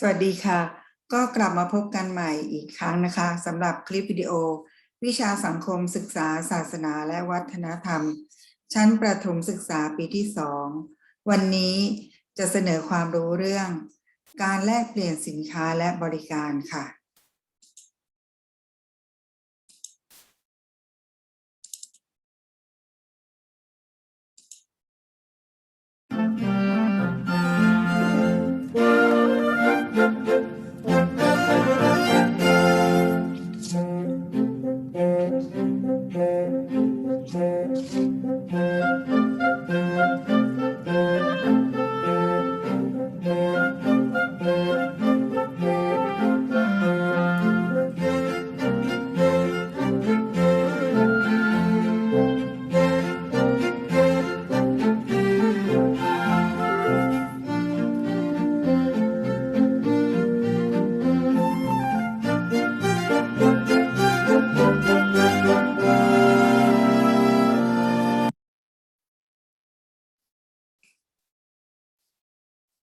สวัสดีค่ะ ก็กลับมาพบกันใหม่อีกครั้งนะคะสำหรับคลิปวิดีโอ วิชาสังคมศึกษาศาสนาและวัฒนธรรม ชั้นประถมศึกษาปีที่สองวันนี้จะเสนอความรู้เรื่อง การแลกเปลี่ยนสินค้าและบริการค่ะ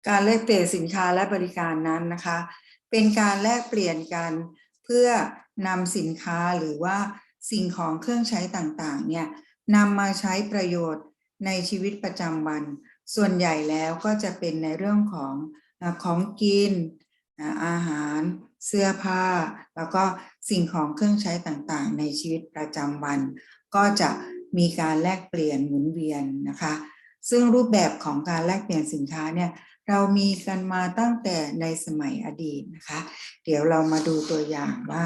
การแลกเปลี่ยนสินค้าและบริการนั้นนะคะ เป็นการแลกเปลี่ยนกันเพื่อนำสินค้าหรือว่าสิ่งของเครื่องใช้ต่างๆเนี่ยนำมาใช้ประโยชน์ในชีวิตประจำวัน ส่วนใหญ่แล้วก็จะเป็นในเรื่องของของกิน อาหาร เสื้อผ้า แล้วก็สิ่งของเครื่องใช้ต่างๆ ในชีวิตประจำวัน ก็จะมีการแลกเปลี่ยนหมุนเวียนนะคะ ซึ่งรูปแบบของการแลกเปลี่ยนสินค้าเนี่ย เรามีกันมาตั้งแต่ในสมัยอดีตนะคะ เดี๋ยวเรามาดูตัวอย่างว่า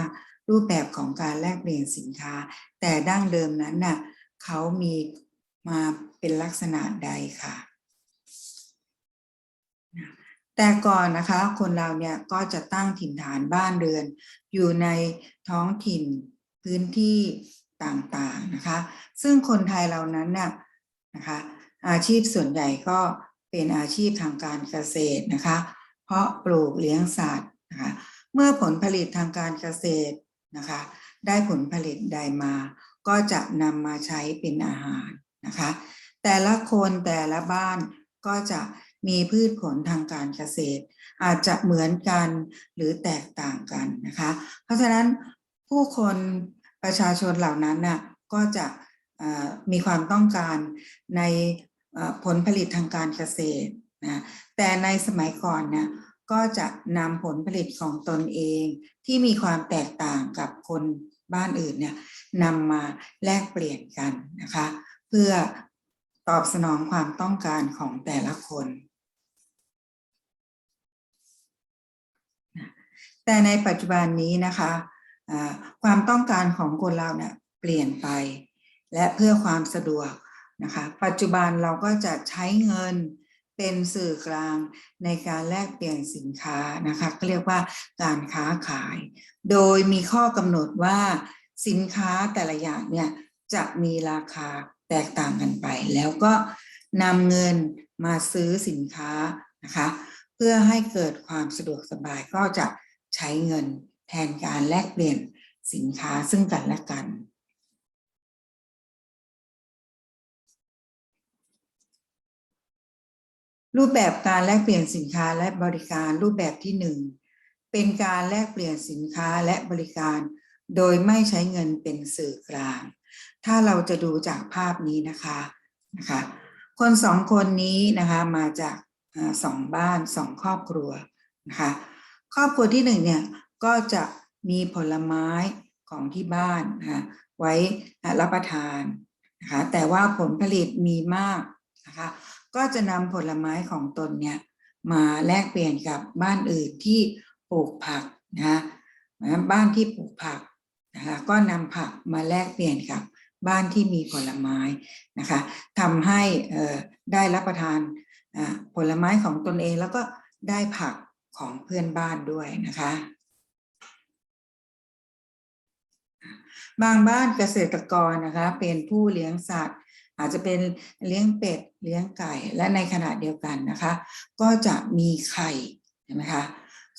รูปแบบของการแลกเปลี่ยนสินค้า แต่ดั้งเดิมนั้นน่ะเขามีมาเป็นลักษณะใดค่ะ แต่ก่อนนะคะ คนเราเนี่ยก็จะตั้งถิ่นฐานบ้านเรือน อยู่ในท้องถิ่นพื้นที่ต่างๆนะคะ ซึ่งคนไทยเหล่านั้นน่ะนะคะอาชีพส่วนใหญ่ก็ เป็นอาชีพทางการเกษตรนะคะ เพราะปลูกเลี้ยงสัตว์นะคะเมื่อผลผลิตทางการเกษตรนะคะ ได้ผลผลิตใดมา ก็จะนำมาใช้เป็นอาหารนะคะ แต่ละคนแต่ละบ้านก็จะมีพืชผลทางการเกษตร อาจจะเหมือนกันหรือแตกต่างกันนะคะ เพราะฉะนั้นผู้คนประชาชนเหล่านั้นน่ะก็จะมีความต้องการใน ผลผลิตทางการเกษตรนะแต่ในสมัยก่อนนี่ยก็จะนำผลผลิตของตนเองที่มีความแตกต่างกับคนบ้านอื่นเนี่ยนำมาแลกเปลี่ยนกันนะคะ เพื่อตอบสนองความต้องการของแต่ละคน แต่ในปัจจุบันนี้นะคะความต้องการของคนเราเนี่ยเปลี่ยนไป และเพื่อความสะดวก นะคะปัจจุบันเราก็จะใช้เงินเป็นสื่อกลางในการแลกเปลี่ยนสินค้านะคะก็เรียกว่าการค้าขาย โดยมีข้อกำหนดว่าสินค้าแต่ละอย่างเนี่ยจะมีราคาแตกต่างกันไป แล้วก็นำเงินมาซื้อสินค้านะคะเพื่อให้เกิดความสะดวกสบายก็จะใช้เงินแทนการแลกเปลี่ยนสินค้าซึ่งกันและกัน รูปแบบการแลกเปลี่ยนสินค้าและบริการรูปแบบที่หนึ่งเป็นการแลกเปลี่ยนสินค้าและบริการ โดยไม่ใช้เงินเป็นสื่อกลาง ถ้าเราจะดูจากภาพนี้นะคะนะคะคนสองคนนี้นะคะมาจากสองบ้านสองครอบครัวนะคะครอบครัวที่หนึ่งเนี่ยก็จะมีผลไม้ของที่บ้านนะคะไว้รับประทานนะคะแต่ว่าผลผลิตมีมากนะคะ ก็จะนำผลไม้ของตนเนี่ยมาแลกเปลี่ยนกับบ้านอื่นที่ปลูกผักนะคะบ้านที่ปลูกผักนะคะก็นำผักมาแลกเปลี่ยนกับบ้านที่มีผลไม้นะคะทำให้ได้รับประทานผลไม้ของตนเองแล้วก็ได้ผักของเพื่อนบ้านด้วยนะคะ บางบ้านเกษตรกรนะคะเป็นผู้เลี้ยงสัตว์ อาจจะเป็นเลี้ยงเป็ดเลี้ยงไก่ และในขณะเดียวกันนะคะ ก็จะมีไข่เห็นไหมคะ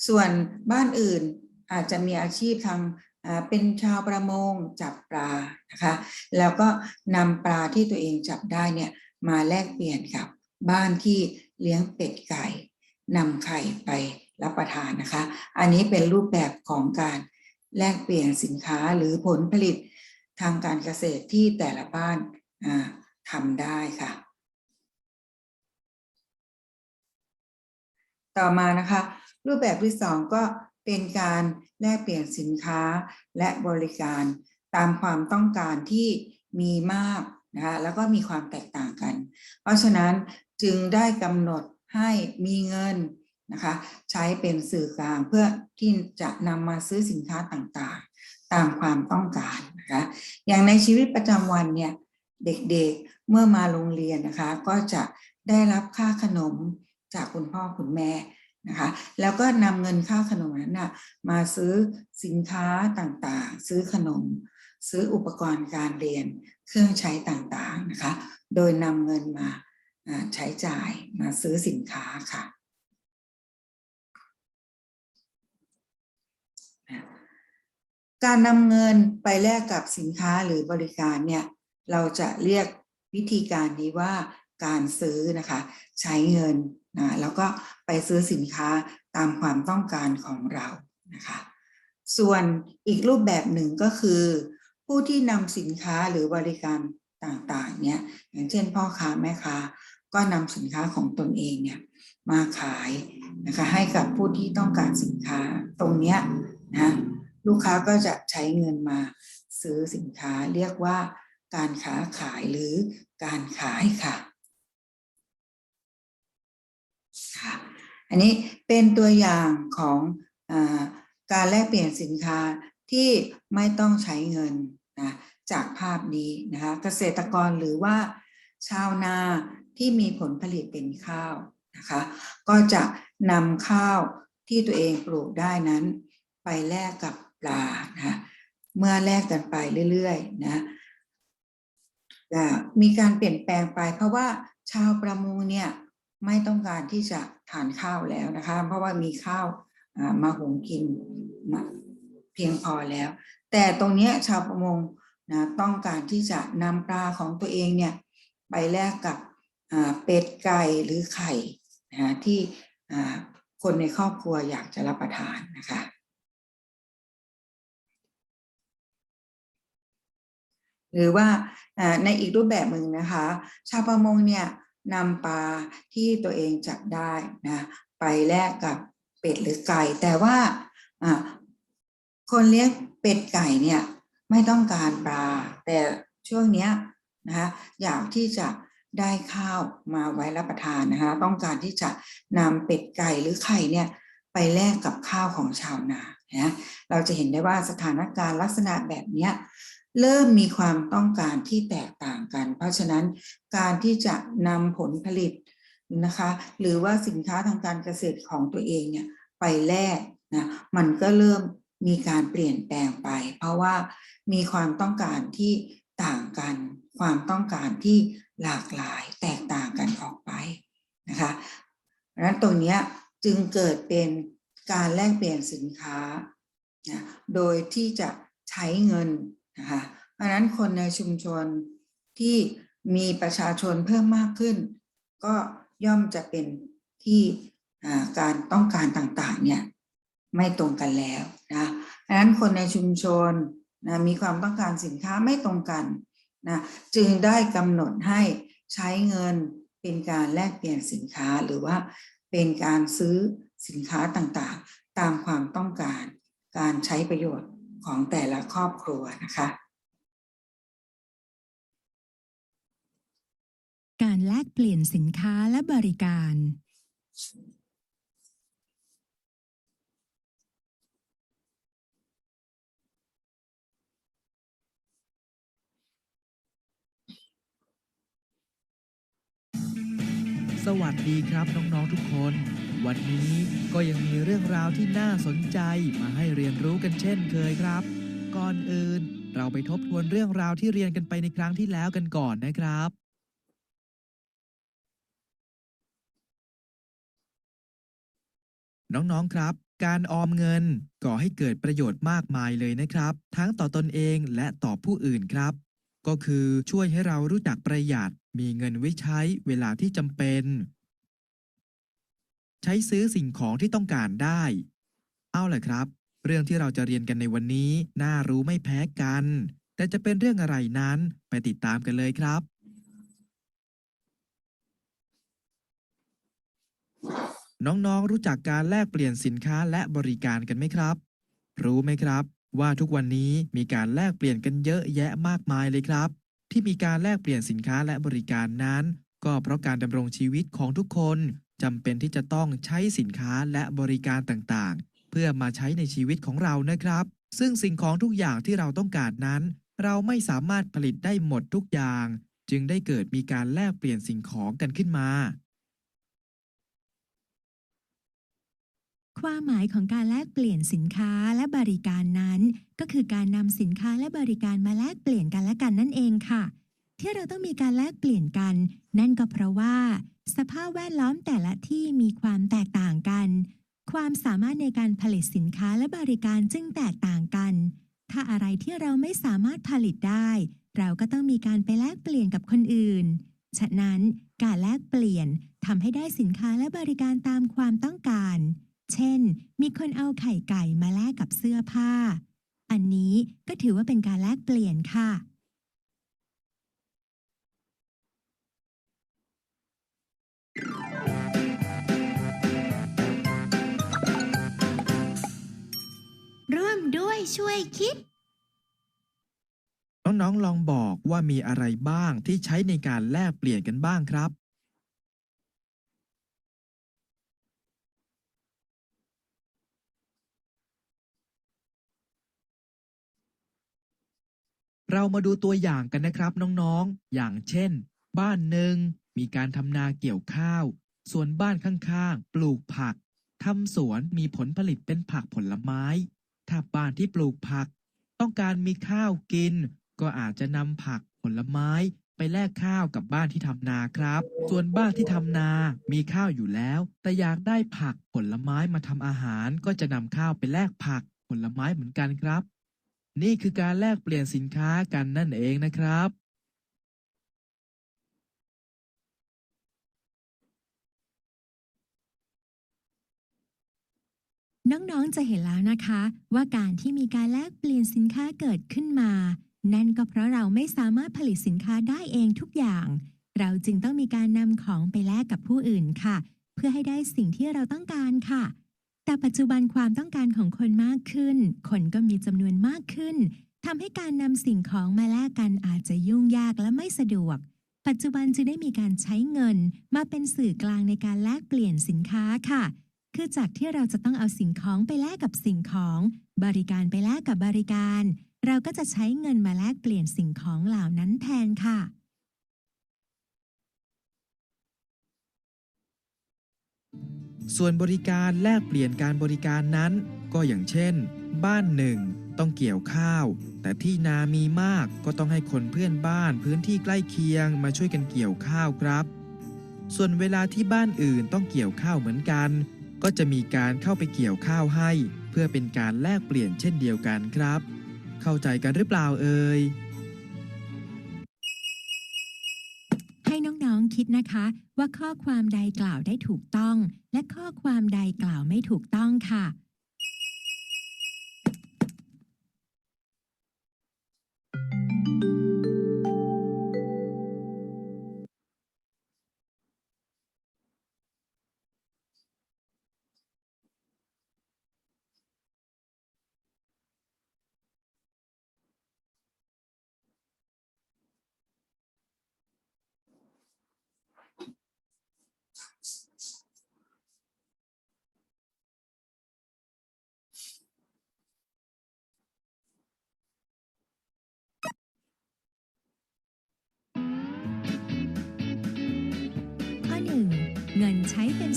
ส่วนบ้านอื่นอาจจะมีอาชีพทางเป็นชาวประมงจับปลานะคะแล้วก็นำปลาที่ตัวเองจับได้เนี่ยมาแลกเปลี่ยนกับบ้านที่เลี้ยงเป็ดไก่นำไข่ไปรับประทานนะคะ อันนี้เป็นรูปแบบของการแลกเปลี่ยนสินค้าหรือผลผลิตทางการเกษตรที่แต่ละบ้านอ่า ทำได้ค่ะ ต่อมานะคะ รูปแบบที่สองก็เป็นการแลกเปลี่ยนสินค้าและบริการตามความต้องการที่มีมากนะคะแล้วก็มีความแตกต่างกัน เพราะฉะนั้นจึงได้กำหนดให้มีเงินนะคะใช้เป็นสื่อกลางเพื่อที่จะนำมาซื้อสินค้าต่างๆ ตามความต้องการนะคะอย่างในชีวิตประจำวันเนี่ยเด็กๆ เมื่อมาโรงเรียนนะคะ ก็จะได้รับค่าขนมจากคุณพ่อคุณแม่นะคะแล้วก็นำเงินค่าขนมนั้นนะมาซื้อสินค้าต่างๆ ซื้อขนม ซื้ออุปกรณ์การเรียนเครื่องใช้ต่างๆนะคะโดยนำเงินมาอ่าใช้จ่ายมาซื้อสินค้าค่ะการนำเงินไปแลกกับสินค้าหรือบริการเนี่ยเราจะเรียก วิธีการนี้ว่าการซื้อนะคะใช้เงินนะแล้วก็ไปซื้อสินค้าตามความต้องการของเรานะคะส่วนอีกรูปแบบหนึ่งก็คือ ผู้ที่นำสินค้าหรือบริการต่างๆเนี่ยอย่างเช่นพ่อค้าแม่ค้าก็นำสินค้าของตนเองเนี่ยมาขายนะคะให้กับผู้ที่ต้องการสินค้าตรงเนี้ยนะลูกค้าก็จะใช้เงินมาซื้อสินค้าเรียกว่า การค้าขายหรือการขายค่ะค่ะ อันนี้เป็นตัวอย่างของอการแลกเปลี่ยนสินค้าที่ไม่ต้องใช้เงินนะจากภาพนี้นะคะเกษตรกรหรือว่าชาวนาที่มีผลผลิตเป็นข้าวนะคะก็จะนำข้าวที่ตัวเองปลูกได้นั้น ไปแลกกับปลานะคะเมื่อแลกกันไปเรื่อยๆนะ มีการเปลี่ยนแปลงไป เพราะว่าชาวประมงเนี่ยไม่ต้องการที่จะทานข้าวแล้วนะคะ เพราะว่ามีข้าวมาหุงกินมาเพียงพอแล้ว แต่ตรงนี้ชาวประมงนะต้องการที่จะนำปลาของตัวเองเนี่ยไปแลกกับเป็ดไก่หรือไข่นะที่คนในครอบครัวอยากจะรับประทานนะคะหรือว่า ในอีกรูปแบบหนึ่งนะคะ ชาวประมงเนี่ยนำปลาที่ตัวเองจับได้นะไปแลกกับเป็ดหรือไก่ แต่ว่าคนเลี้ยงเป็ดไก่เนี่ยไม่ต้องการปลา แต่ช่วงเนี้ยนะคะอยากที่จะได้ข้าวมาไว้รับประทานนะคะต้องการที่จะนำเป็ดไก่หรือไข่เนี่ยไปแลกกับข้าวของชาวนานะเราจะเห็นได้ว่าสถานการณ์ลักษณะแบบเนี้ย เริ่มมีความต้องการที่แตกต่างกัน เพราะฉะนั้นการที่จะนำผลผลิตนะคะ หรือว่าสินค้าทางการเกษตรของตัวเองเนี่ยไปแลกนะมันก็เริ่มมีการเปลี่ยนแปลงไป เพราะว่ามีความต้องการที่ต่างกัน ความต้องการที่หลากหลายแตกต่างกันออกไปนะคะเพราะฉะนั้นตรงนี้จึงเกิดเป็นการแลกเปลี่ยนสินค้านะโดยที่จะใช้เงิน นะคะเพราะนั้นคนในชุมชนที่มีประชาชนเพิ่มมากขึ้น ก็ย่อมจะเป็นที่การต้องการต่างๆเนี่ยไม่ตรงกันแล้วนะเพราะนั้นคนในชุมชนนะมีความต้องการสินค้าไม่ตรงกันนะจึงได้กำหนดให้ใช้เงินเป็นการแลกเปลี่ยนสินค้าหรือว่าเป็นการซื้อสินค้าต่างๆ ตามความต้องการการใช้ประโยชน์ ของแต่ละครอบครัวนะคะ การแลกเปลี่ยนสินค้าและบริการ สวัสดีครับน้อง ๆ ทุกคน วันนี้ก็ยังมีเรื่องราวที่น่าสนใจมาให้เรียนรู้กันเช่นเคยครับ ก่อนอื่นเราไปทบทวนเรื่องราวที่เรียนกันไปในครั้งที่แล้วกันก่อนนะครับ น้องๆครับ การออมเงินก่อให้เกิดประโยชน์มากมายเลยนะครับ ทั้งต่อตนเองและต่อผู้อื่นครับ ก็คือช่วยให้เรารู้จักประหยัดมีเงินไว้ใช้เวลาที่จำเป็น ใช้ซื้อสิ่งของที่ต้องการได้ เอาล่ะครับ เรื่องที่เราจะเรียนกันในวันนี้ น่ารู้ไม่แพ้กัน แต่จะเป็นเรื่องอะไรนั้นไปติดตามกันเลยครับ น้องๆรู้จักการแลกเปลี่ยนสินค้าและบริการกันไหมครับ รู้ไหมครับ ว่าทุกวันนี้มีการแลกเปลี่ยนกันเยอะแยะมากมายเลยครับ ที่มีการแลกเปลี่ยนสินค้าและบริการนั้น ก็เพราะการดำรงชีวิตของทุกคน จำเป็นที่จะต้องใช้สินค้าและบริการต่างๆ เพื่อมาใช้ในชีวิตของเรานะครับ ซึ่งสิ่งของทุกอย่างที่เราต้องการนั้น เราไม่สามารถผลิตได้หมดทุกอย่าง จึงได้เกิดมีการแลกเปลี่ยนสิ่งของกันขึ้นมา ความหมายของการแลกเปลี่ยนสินค้าและบริการนั้น ก็คือการนำสินค้าและบริการมาแลกเปลี่ยนกันและกันนั่นเองค่ะ ที่เราต้องมีการแลกเปลี่ยนกัน นั่นก็เพราะว่า สภาพแวดล้อมแต่ละที่มีความแตกต่างกัน ความสามารถในการผลิตสินค้าและบริการจึงแตกต่างกัน ถ้าอะไรที่เราไม่สามารถผลิตได้ เราก็ต้องมีการไปแลกเปลี่ยนกับคนอื่น ฉะนั้นการแลกเปลี่ยนทำให้ได้สินค้าและบริการตามความต้องการ เช่น มีคนเอาไข่ไก่มาแลกกับเสื้อผ้า อันนี้ก็ถือว่าเป็นการแลกเปลี่ยนค่ะ ด้วยช่วยคิด น้องๆลองบอกว่ามีอะไรบ้างที่ใช้ในการแลกเปลี่ยนกันบ้างครับ เรามาดูตัวอย่างกันนะครับน้องๆ อย่างเช่น บ้านหนึ่งมีการทำนาเกี่ยวข้าว ส่วนบ้านข้างๆ ปลูกผักทำสวนมีผลผลิตเป็นผักผลไม้ ถ้าบ้านที่ปลูกผัก ต้องการมีข้าวกิน ก็อาจจะนำผักผลไม้ไปแลกข้าวกับบ้านที่ทำนาครับ ส่วนบ้านที่ทำนา มีข้าวอยู่แล้ว แต่อยากได้ผักผลไม้มาทำอาหาร ก็จะนำข้าวไปแลกผักผลไม้เหมือนกันครับ นี่คือการแลกเปลี่ยนสินค้ากันนั่นเองนะครับ น้องๆ จะเห็นแล้วนะคะ ว่าการที่มีการแลกเปลี่ยนสินค้าเกิดขึ้นมา นั่นก็เพราะเราไม่สามารถผลิตสินค้าได้เองทุกอย่าง เราจึงต้องมีการนำของไปแลกกับผู้อื่นค่ะ เพื่อให้ได้สิ่งที่เราต้องการค่ะ แต่ปัจจุบันความต้องการของคนมากขึ้น คนก็มีจำนวนมากขึ้นทำให้การนำสิ่งของมาแลกกันอาจจะยุ่งยากและไม่สะดวก ปัจจุบันจึงได้มีการใช้เงิน มาเป็นสื่อกลางในการแลกเปลี่ยนสินค้าค่ะ คือจากที่เราจะต้องเอาสิ่งของไปแลกกับสิ่งของ บริการไปแลกกับบริการ เราก็จะใช้เงินมาแลกเปลี่ยนสิ่งของเหล่านั้นแทนค่ะ ส่วนบริการแลกเปลี่ยนการบริการนั้น ก็อย่างเช่น บ้านหนึ่งต้องเกี่ยวข้าว แต่ที่นามีมากก็ต้องให้คนเพื่อนบ้านพื้นที่ใกล้เคียงมาช่วยกันเกี่ยวข้าวครับ ส่วนเวลาที่บ้านอื่นต้องเกี่ยวข้าวเหมือนกัน ก็จะมีการเข้าไปเกี่ยวข้าวให้ เพื่อเป็นการแลกเปลี่ยนเช่นเดียวกันครับ เข้าใจกันหรือเปล่าเอ่ยให้น้องๆคิดนะคะ ว่าข้อความใดกล่าวได้ถูกต้อง และข้อความใดกล่าวไม่ถูกต้องค่ะ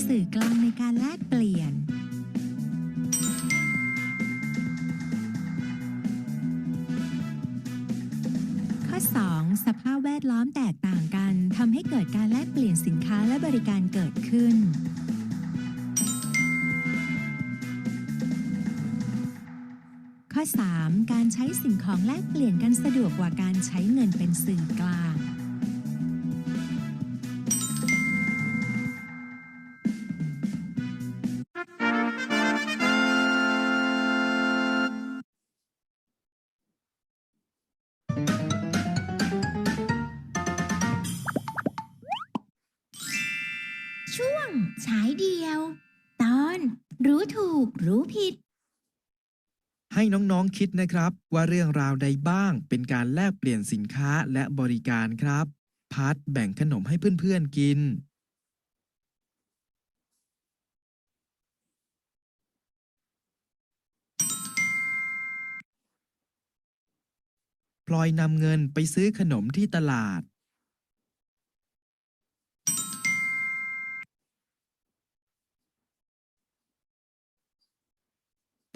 สื่อกลางในการแลกเปลี่ยน ข้อ 2. สภาพแวดล้อมแตกต่างกันทำให้เกิดการแลกเปลี่ยนสินค้าและบริการเกิดขึ้น ข้อ 3. การใช้สิ่งของแลกเปลี่ยนกันสะดวกกว่าการใช้เงินเป็นสื่อกลาง รื่องฉายเดียว ตอนรู้ถูกรู้ผิด ให้น้องๆคิดนะครับ ว่าเรื่องราวใดบ้าง เป็นการแลกเปลี่ยนสินค้าและบริการครับ พัดแบ่งขนมให้เพื่อนๆกิน พลอยนำเงินไปซื้อขนมที่ตลาด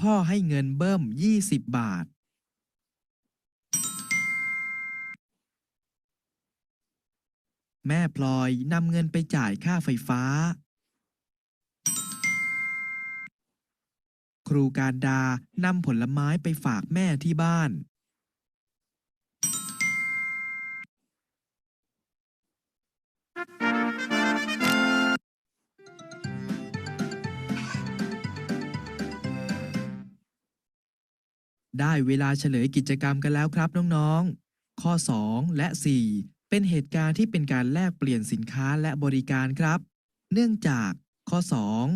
พ่อให้เงินเบิ้ม20บาท แม่พลอยนำเงินไปจ่ายค่าไฟฟ้า ครูการดานำผลไม้ไปฝากแม่ที่บ้าน ได้เวลาเฉลยกิจกรรมกันแล้วครับน้องๆ ข้อ 2 และ 4 เป็นเหตุการณ์ที่เป็นการแลกเปลี่ยนสินค้าและบริการครับ เนื่องจากข้อ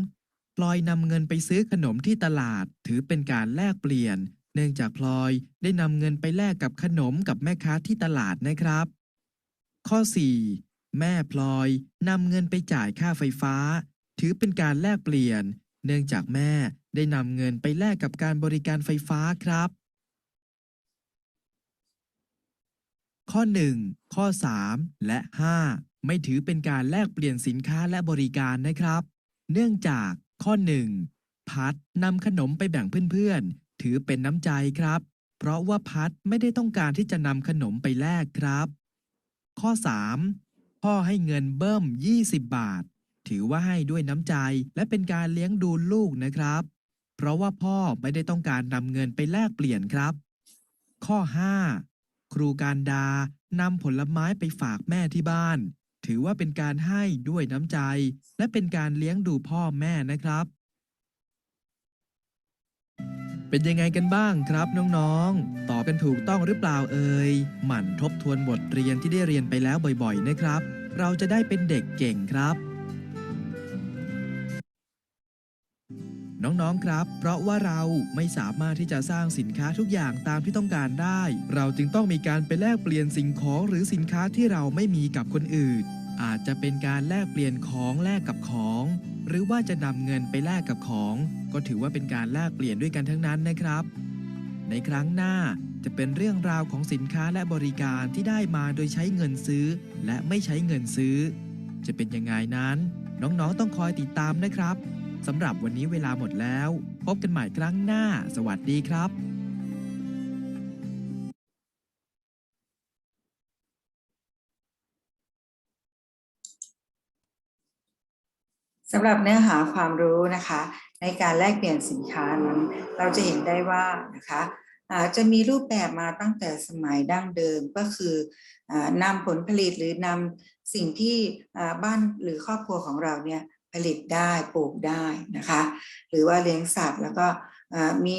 2 พลอยนำเงินไปซื้อขนมที่ตลาด ถือเป็นการแลกเปลี่ยน เนื่องจากพลอยได้นำเงินไปแลกกับขนมกับแม่ค้าที่ตลาดนะครับ ข้อ 4 แม่พลอยนำเงินไปจ่ายค่าไฟฟ้า ถือเป็นการแลกเปลี่ยน เนื่องจากแม่ได้นำเงินไปแลกกับการบริการไฟฟ้าครับ ข้อ 1 ข้อ 3 และ 5 ไม่ถือเป็นการแลกเปลี่ยนสินค้าและบริการนะครับ เนื่องจากข้อ 1 พัดนำขนมไปแบ่งเพื่อนๆ ถือเป็นน้ำใจครับ เพราะว่าพัดไม่ได้ต้องการที่จะนำขนมไปแลกครับ ข้อ 3 พ่อให้เงินเบิ้ม 20 บาท ถือว่าให้ด้วยน้ำใจ และเป็นการเลี้ยงดูลูกนะครับ เพราะว่าพ่อไม่ได้ต้องการนำเงินไปแลกเปลี่ยนครับ ข้อ 5 ครูการดานำผลไม้ไปฝากแม่ที่บ้าน ถือว่าเป็นการให้ด้วยน้ำใจ และเป็นการเลี้ยงดูพ่อแม่นะครับ เป็นยังไงกันบ้างครับน้องๆ ตอบกันถูกต้องหรือเปล่าเอ่ย หมั่นทบทวนบทเรียนที่ได้เรียนไปแล้วบ่อยๆ นะครับ เราจะได้เป็นเด็กเก่งครับ น้องๆครับ เพราะว่าเราไม่สามารถที่จะสร้างสินค้าทุกอย่างตามที่ต้องการได้ เราจึงต้องมีการไปแลกเปลี่ยนสิ่งของหรือสินค้าที่เราไม่มีกับคนอื่น อาจจะเป็นการแลกเปลี่ยนของแลกกับของ หรือว่าจะนำเงินไปแลกกับของ ก็ถือว่าเป็นการแลกเปลี่ยนด้วยกันทั้งนั้นนะครับ ในครั้งหน้าจะเป็นเรื่องราวของสินค้าและบริการที่ได้มาโดยใช้เงินซื้อ และไม่ใช้เงินซื้อ จะเป็นยังไงนั้น น้องๆต้องคอยติดตามนะครับ สำหรับวันนี้เวลาหมดแล้ว พบกันใหม่ครั้งหน้า สวัสดีครับสำหรับเนื้อหาความรู้นะคะ ในการแลกเปลี่ยนสินค้านั้นเราจะเห็นได้ว่านะคะอาจะมีรูปแบบมาตั้งแต่สมัยดั้งเดิมก็คืออนำผลผลิตหรือนำสิ่งที่บ้านหรือครอบครัวของเราเนี่ย ผลิตได้ปลูกได้นะคะ หรือว่าเลี้ยงสัตว์แล้วก็มี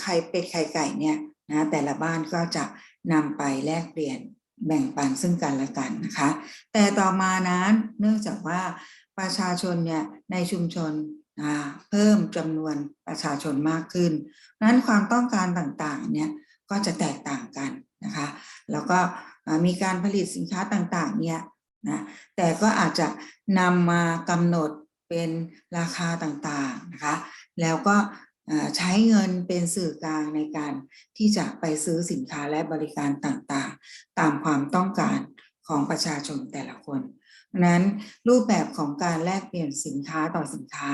ไข่เป็ดไข่ไก่เนี่ยนะแต่ละบ้านก็จะนำไปแลกเปลี่ยนแบ่งปันซึ่งกันและกันนะคะ แต่ต่อมานั้นเนื่องจากว่าประชาชนเนี่ยในชุมชนเพิ่มจำนวนประชาชนมากขึ้นนั้นความต้องการต่างๆเนี่ยก็จะแตกต่างกันนะคะ แล้วก็มีการผลิตสินค้าต่างๆเนี่ย นะแต่ก็อาจจะนำมากำหนดเป็นราคาต่างๆนะคะแล้วก็ใช้เงินเป็นสื่อกลางในการที่จะไปซื้อสินค้าและบริการต่างๆ ตามความต้องการของประชาชนแต่ละคนนั้นรูปแบบของการแลกเปลี่ยนสินค้าต่อสินค้า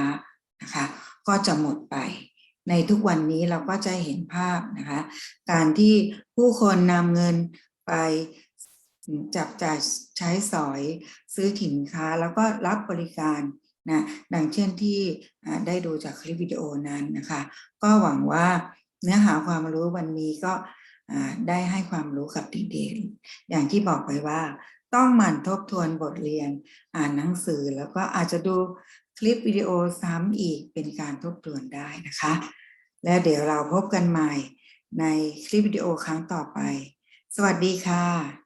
นะคะก็จะหมดไป ในทุกวันนี้เราก็จะเห็นภาพนะคะการที่ผู้คนนำเงินไป จับจ่ายใช้สอยซื้อสินค้าแล้วก็รับบริการนะดังเช่นที่ได้ดูจากคลิปวิดีโอนั้นนะคะ ก็หวังว่าเนื้อหาความรู้วันนี้ก็ได้ให้ความรู้กับเด็กๆอย่างที่บอกไปว่า ต้องหมั่นทบทวนบทเรียนอ่านหนังสือแล้วก็อาจจะดูคลิปวิดีโอซ้ำอีกเป็นการทบทวนได้นะคะ และเดี๋ยวเราพบกันใหม่ในคลิปวิดีโอครั้งต่อไป สวัสดีค่ะ